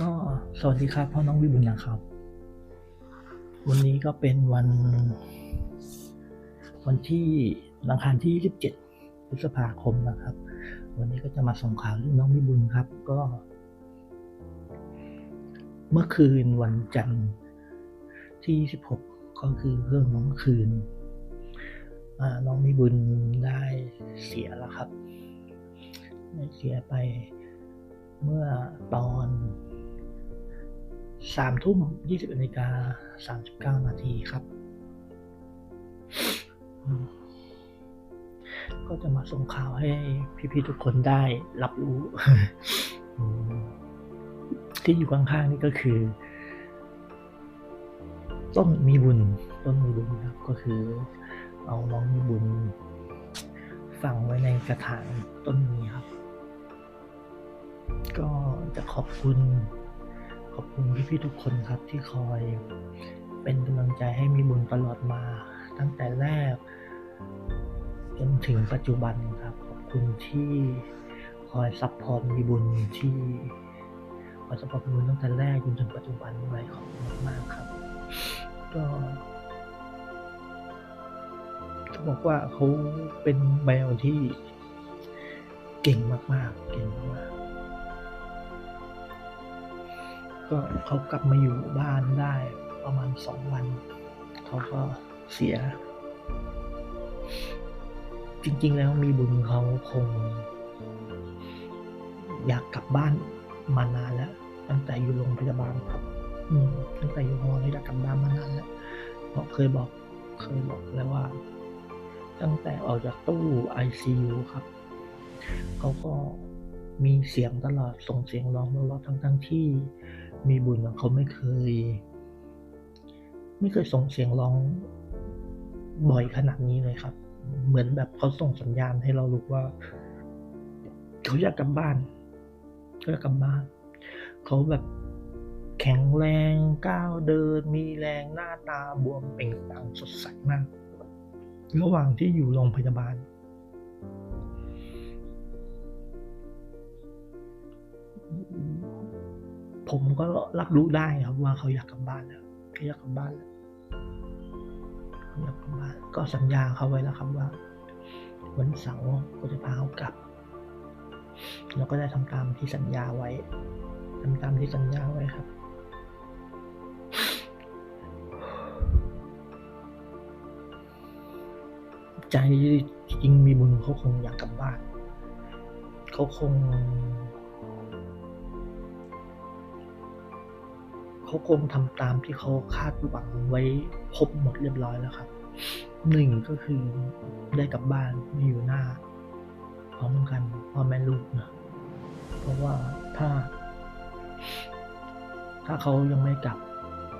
ก็สวัสดีครับพ่อน้องวิบุญนะครับ วันนี้ก็เป็นวัน วันที่วันอังคารที่ 27 พฤษภาคมนะครับ วันนี้ก็จะมาส่งข่าวเรื่องน้องวิบุญครับ ก็ เมื่อคืนวันจันทร์ที่ 26 ก็คือเรื่องของเมื่อคืนน้องวิบุญได้เสียแล้วครับ เสียไปเมื่อตอน สามทุ่มยี่สิบนาฬิกาสามสิบเก้านาทีครับ ก็จะมาส่งข่าวให้พี่ๆทุกคนได้รับรู้ ที่อยู่ข้างๆนี่ก็คือ ต้นมีบุญ ต้นมีบุญครับ ก็คือ เอาน้องมีบุญฝังไว้ในกระถางต้นนี้ครับ ก็จะขอบคุณ อบคุณพี่ๆทุกคนครับที่คอย เป็นกำลังใจให้มีบุญตลอดมา ตั้งแต่แรก จนถึงปัจจุบันครับ ขอบคุณที่คอยซัพพอร์ตมีบุญที่คอยซัพพอร์ตมีบุญตั้งแต่แรกจนถึงปัจจุบันด้วยขอบคุณมากครับ ก็จะบอกว่าเขาเป็นแมวที่เก่งมากๆ เก่งมาก ก็เขากลับมาอยู่บ้านได้ประมาณสองวัน เขาก็เสีย จริง ๆ แล้วมีบุญเขาคง อยากกลับบ้านมานานแล้ว ตั้งแต่อยู่โรงพยาบาลครับ อืมตั้งแต่อยู่หอนี่อยากกลับบ้านมานานแล้วเพราะเคยบอกเคยบอกแล้วว่า ตั้งแต่ออกจากตู้ ICU ครับ เขาก็มีเสียงตลอดส่งเสียงร้องตลอดทั้งทั้งๆที่ มีบุญอะเขาไม่เคย ไม่เคยส่งเสียงร้องบ่อยขนาดนี้เลยครับ เหมือนแบบเขาส่งสัญญาณให้เรารู้ว่า เขาอยากกลับบ้านเขาอยากกลับบ้านเขาแบบแข็งแรงก้าวเดิน มีแรงหน้าตาบวมเปล่งปลังสดใสมาก ระหว่างที่อยู่โรงพยาบาล ผมก็รับรู้ได้ครับว่าเขาอยากกลับบ้านแล้วเขาอยากกลับบ้านแล้วเขาอยากกลับบ้าน ก็สัญญาเขาไว้แล้วครับว่า วันเสาร์ก็จะพาเขากลับแล้วก็ได้ทำตามที่สัญญาไว้ทำตามที่สัญญาไว้ครับใจจริงมีบุญเขาคงอยากกลับบ้าน เขาคง เขาคงทำตามที่เขาคาดหวังไว้ครบหมดเรียบร้อยแล้วครับหนึ่งก็คือได้กลับบ้านไม่อยู่หน้าพร้อมกันพ่อแม่ลูกนะเพราะว่าถ้า ถ้าเขายังไม่กลับ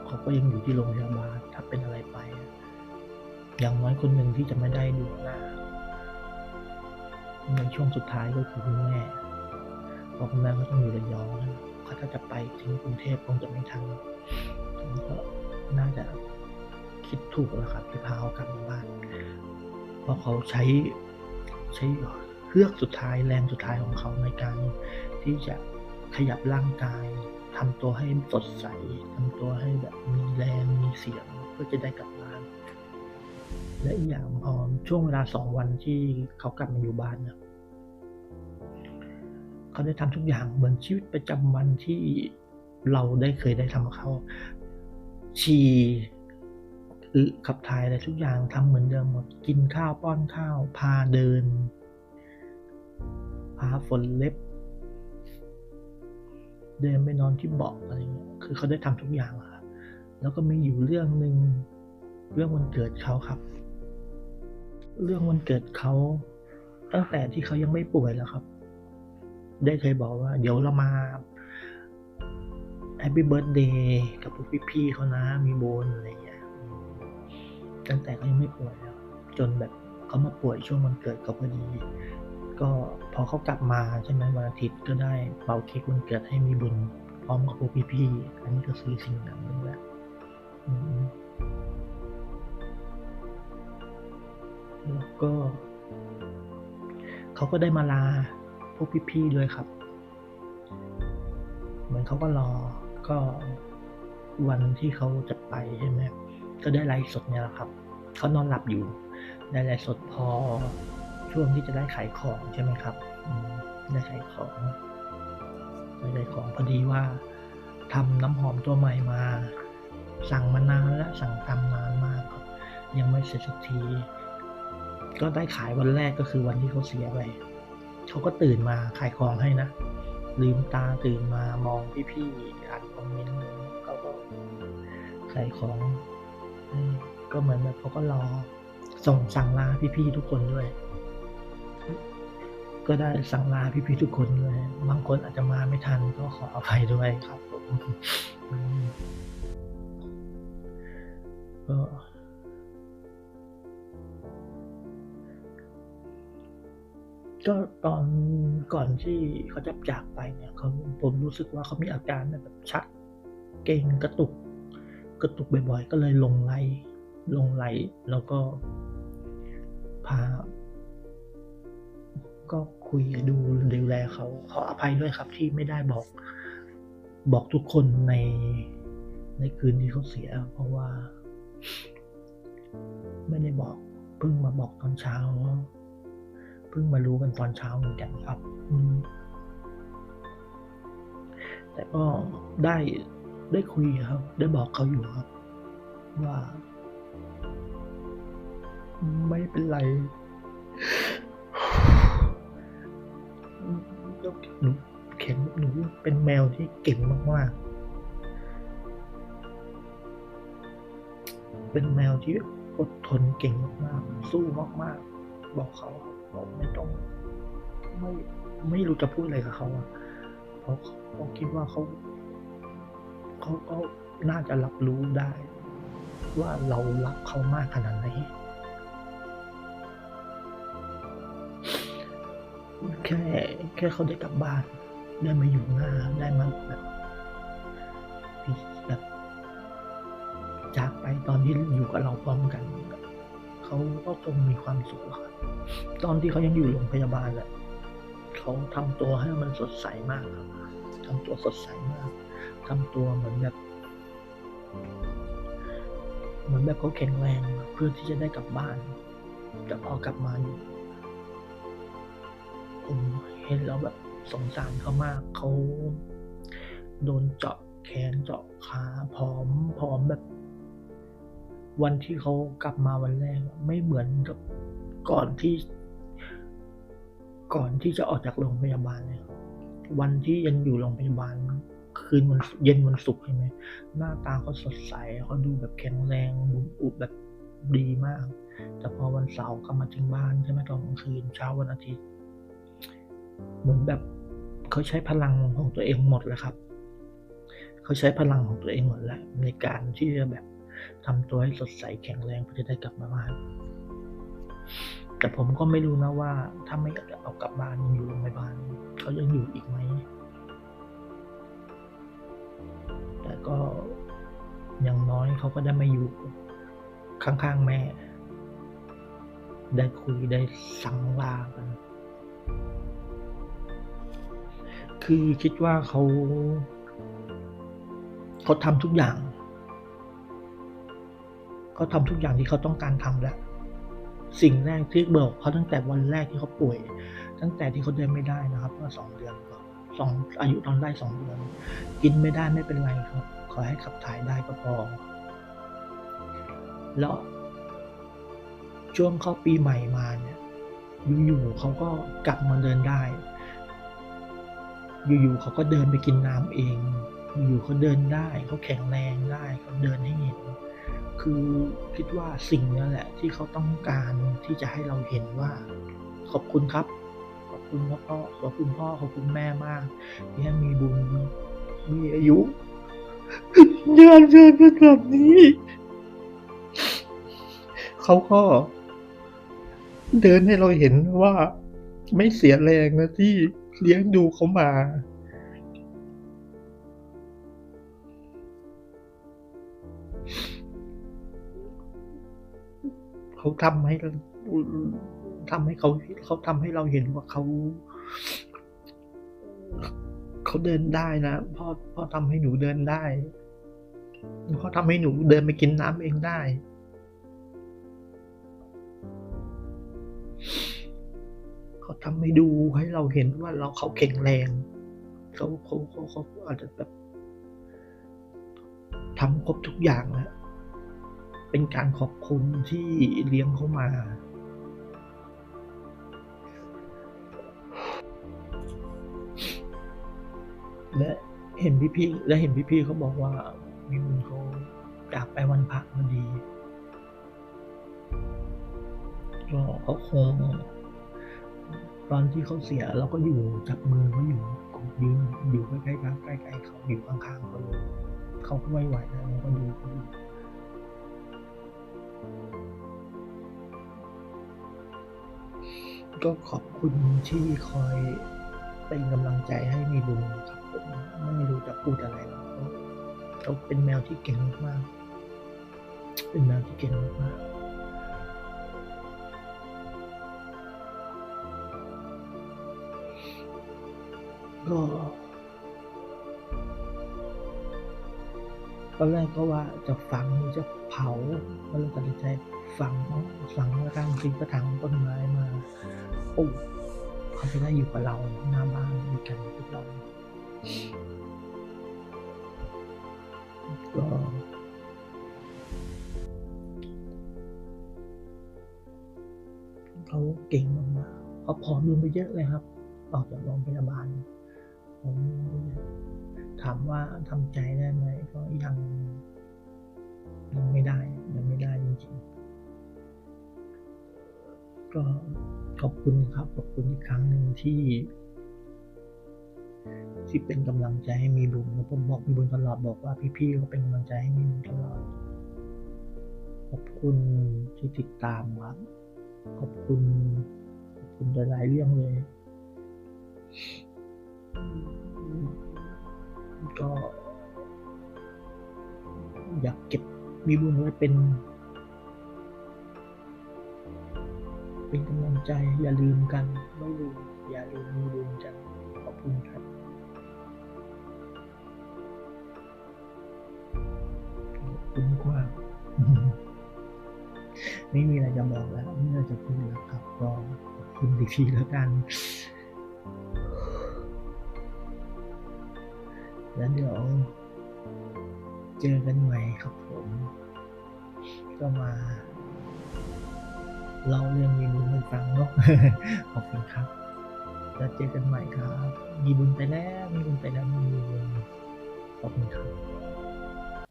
เขาก็ยังอยู่ที่โรงพยาบาลถ้าเป็นอะไรไป อย่างน้อยคนหนึ่งที่จะไม่ได้ดูหน้าในช่วงสุดท้ายก็คือคุณแม่เพราะคุณแม่ก็ต้องอยู่ระยองนะ เขาถ้าจะไปถึงกรุงเทพคงจะไม่ทันก็น่าจะคิดถูกแล้วครับที่พาเขากลับมาบ้านเพราะเขาใช้ใช้เฮือกสุดท้ายแรงสุดท้ายของเขาในการที่จะขยับร่างกายทำตัวให้สดใสทำตัวให้แบบมีแรงมีเสียงเพื่อจะได้กลับบ้าน และอีกอย่างพอช่วงเวลาสองวันที่เขากลับมาอยู่บ้านเนี่ย เขาได้ทำทุกอย่างเหมือนชีวิตประจำวันที่เราได้เคยได้ทำกับเขาฉี่ขับถ่ายอะไรทุกอย่างทำเหมือนเดิมหมดกินข้าวป้อนข้าว พาเดิน พาฝนเล็บ เดินไปนอนที่เบาะอะไรเงี้ยคือเขาได้ทำทุกอย่างอะแล้วก็มีอยู่เรื่องหนึ่งเรื่องวันเกิดเขาครับ เรื่องวันเกิดเขาตั้งแต่ที่เขายังไม่ป่วยแล้วครับ ได้เคยบอกว่า เดี๋ยวเรามาแฮปปี้เบิร์ดเดย์กับพวกพี่ๆเขานะ มีโบนอะไรอย่างเงี้ยตั้งแต่เขายังไม่ป่วยแล้ว จนแบบเขามาป่วยช่วงวันเกิดเขาพอดี ก็พอเขากลับมาใช่ไหมวันอาทิตย์ก็ได้เป่าเค้กวันเกิดให้มีบุญพร้อมกับพวกพี่ๆอันนี้ก็คือสิ่งหนึ่งนึงแหละแล้วก็ เขาก็ได้มาลา พวกพี่ๆด้วยครับ เหมือนเขาก็รอก็วันที่เขาจะไปใช่ไหมก็ได้ไลฟ์สดเนี่ยแหละครับเขานอนหลับอยู่ ได้ไลฟ์สดพอช่วงที่จะได้ขายของใช่ไหมครับได้ขายของได้ขายของพอดีว่าทำน้ำหอมตัวใหม่มา สั่งมานานแล้วสั่งทำนานมากครับ ยังไม่เสร็จสักที ก็ได้ขายวันแรกก็คือวันที่เขาเสียไป เขาก็ตื่นมาขายของให้นะ ลืมตาตื่นมามองพี่ๆอ่านคอมเมนต์เขาก็ขายของก็เหมือนแบบเขาก็รอส่งสั่งลาพี่ๆทุกคนด้วย ก็ได้สั่งลาพี่ๆทุกคนด้วยบางคนอาจจะมาไม่ทันก็ขออภัยด้วยครับผมก็ ก็ตอนก่อนที่เขาจะจากไปเนี่ยเขาผมรู้สึกว่าเขามีอาการแบบชักเกร็งกระตุก กระตุกบ่อยๆ ก็เลยลงไลฟ์ลงไลฟ์แล้วก็พา ก็คุยดูดูแลเขาขออภัยด้วยครับที่ไม่ได้บอก บอกทุกคนในในคืนที่เขาเสีย เพราะว่า ไม่ได้บอกเพิ่งมาบอกตอนเช้า เพิ่งมารู้กันตอนเช้าเหมือนกันครับแต่ก็ได้ได้คุยครับ ได้บอกเขาอยู่ครับ ว่า ไม่เป็นไรแล้วหนูเข็นหนูเป็นแมวที่เก่งมากๆ เป็นแมวที่อดทนเก่งมากๆ สู้มากๆ บอกเขา บอกไม่ต้องไม่ไม่รู้จะพูดอะไรกับเขาอะเพราะเขาคิดว่าเขาเขาก็น่าจะรับรู้ได้ ว่าเรารักเขามากขนาดไหนแค่แค่เขาได้กลับบ้าน ได้มาอยู่หน้าได้มาแบบแบบจากไปตอนที่อยู่กับเราพร้อมกัน เขาก็คงมีความสุขครับตอนที่เขายังอยู่โรงพยาบาลแหละเขาทำตัวให้มันสดใสมากครับทำตัวสดใสมากทำตัวเหมือนแบบเหมือนแบบเขาแข็งแรงเพื่อที่จะได้กลับบ้านแต่พอกลับมาอยู่ผมเห็นแล้วแบบสงสารเขามากเขาโดนเจาะแขนเจาะขาผอมผอมแบบ วันที่เขากลับมาวันแรกไม่เหมือนกับก่อนที่ ก่อนที่จะออกจากโรงพยาบาลเลยวันที่ยังอยู่โรงพยาบาล คืนวันเย็นวันศุกร์ใช่ไหมหน้าตาเขาสดใสเขาดูแบบแข็งแรงบุอุบแบบดีมาก แต่พอวันเสาร์กลับมาถึงบ้านใช่ไหมตอนกลางคืนเช้าวันอาทิตย์ เหมือนแบบเขาใช้พลังของตัวเองหมดแล้วครับ เขาใช้พลังของตัวเองหมดแล้วในการที่จะแบบ ทำตัวให้สดใสแข็งแรงเพื่อจะได้กลับมาบ้าน แต่ผมก็ไม่รู้นะว่า ถ้าไม่เอากลับบ้านยังอยู่โรงพยาบาลเขายังอยู่อีกไหม แต่ก็อย่างน้อยเขาก็ได้มาอยู่ข้างๆแม่ ได้คุยได้สั่งลากัน คือคิดว่าเขาเขาทำทุกอย่าง เขาทำทุกอย่างที่เขาต้องการทำแล้ว สิ่งแรกที่บอกเขาตั้งแต่วันแรกที่เขาป่วย ตั้งแต่ที่เขาเดินไม่ได้นะครับเมื่อสองเดือนก่อนสองอายุตอนได้สองเดือน กินไม่ได้ไม่เป็นไรครับ ขอให้ขับถ่ายได้ก็พอแล้วช่วงเข้าปีใหม่มาเนี่ยอยู่ๆเขาก็กลับมาเดินได้ อยู่ๆเขาก็เดินไปกินน้ำเอง อยู่ๆเขาเดินได้ เขาแข็งแรงได้เขาเดินให้เห็น คือคิดว่าสิ่งนี้แหละ ที่เขาต้องการที่จะให้เราเห็นว่า ขอบคุณครับ ขอบคุณพ่อขอบคุณพ่อขอบคุณแม่มากที่ให้มีบุญมีอายุยานเดินขนาดนี้ เขาก็เดินให้เราเห็นว่าไม่เสียแรงนะที่เลี้ยงดูเขามา เขาทำให้เราทำให้เขาเขาทำให้เราเห็นว่าเขาเขาเดินได้นะพ่อพ่อทำให้หนูเดินได้พ่อทำให้หนูเดินไปกินน้ำเองได้ เขาทำให้ดูให้เราเห็นว่าเราเขาแข็งแรงเขาเขาเขาเขาอาจจะแบบทำครบทุกอย่างแล้ว เป็นการขอบคุณที่เลี้ยงเขามา และเห็นพี่พี่ๆและเห็นพี่พี่ๆเขาบอกว่า มีบุญเขาจากไปวันพระพอดีก็เขาคงตอนที่เขาเสียเราก็อยู่จับมือเขาอยู่ยืนอยู่ใกล้ๆใกล้ๆเขาอยู่ข้างๆเขาเลยเขาก็ไม่ไหวแล้วเราก็ดูเขาอยู่ ก็ขอบคุณที่คอยเป็นกำลังใจให้มีบุญครับผมไม่รู้จะพูดอะไรแล้วเขาเขาเป็นแมวที่เก่งมากเป็นแมวที่เก่งมากก็ตอนแรกก็ว่าจะฝังมือจะเผาก็เลยตัดสินใจฝังฝังแล้วกันซื้อกระถางต้นไม้มาปลูกเขาจะได้อยู่กับเราหน้าบ้านด้วยกันทุกเราก็เขาเก่งมากๆเขาผอมลงไปเยอะเลยครับ ออกจากโรงพยาบาลผมถามว่าทำใจได้ไหมก็ยัง ยังไม่ได้ยังไม่ได้จริงๆ ก็ขอบคุณครับ ขอบคุณอีกครั้งหนึ่งที่ ที่เป็นกำลังใจให้มีบุญแล้วผมบอกมีบุญตลอดบอกว่าพี่ๆเขาเป็นกำลังใจให้มีบุญตลอด ขอบคุณที่ติดตามครับ ขอบคุณ ขอบคุณหลายๆเรื่องเลย ก็อยากเก็บ มีบุญไว้เป็น เป็นกำลังใจอย่าลืมกัน ไม่ลืมอย่าลืมมีบุญกันขอบคุณครับขอบคุณมากไม่มีอะไรจะบอกแล้ว ไม่มีอะไรจะพูดแล้วครับก็ขอบคุณอีกทีแล้วกัน แล้วเดี๋ยว เจอกันใหม่ครับผม ก็มาเล่าเรื่องมีบุญให้ฟังเนาะขอบคุณครับ แล้วเจอกันใหม่ครับ มีบุญไปแล้ว มีบุญไปแล้วมีบุญขอบคุณครับ